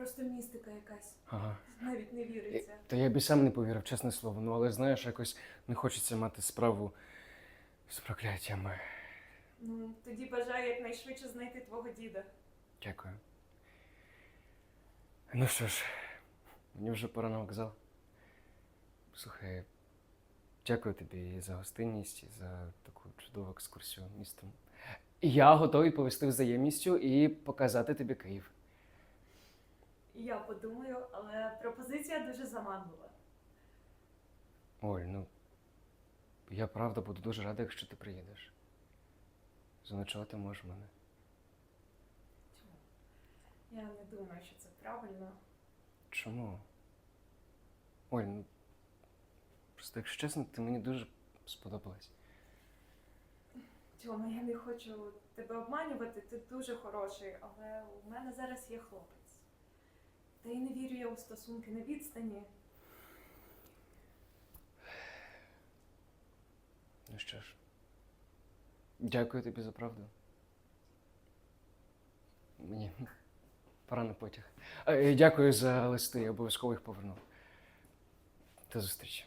Просто містика якась. Ага. Навіть не віриться. Та я б і сам не повірив, чесне слово. Ну, але знаєш, якось не хочеться мати справу з прокляттями. Ну, тоді бажаю якнайшвидше знайти твого діда. Дякую. Ну що ж, мені вже пора на вокзал. Слухай, дякую тобі за гостинність, і за таку чудову екскурсію містом. Я готовий повести взаємністю і показати тобі Київ. Я подумаю, але пропозиція дуже заманлива. Оль, ну я правда буду дуже радий, якщо ти приїдеш. Заночувати можеш мене. Чому? Я не думаю, що це правильно. Чому? Оль, ну просто, якщо чесно, ти мені дуже сподобалась. Тьома, я не хочу тебе обманювати, ти дуже хороший, але у мене зараз є хлопець. Та й не вірю я у стосунки на відстані. Ну що ж, дякую тобі за правду. Мені пора на потяг. А, дякую за листи, я обов'язково їх поверну. До зустрічі.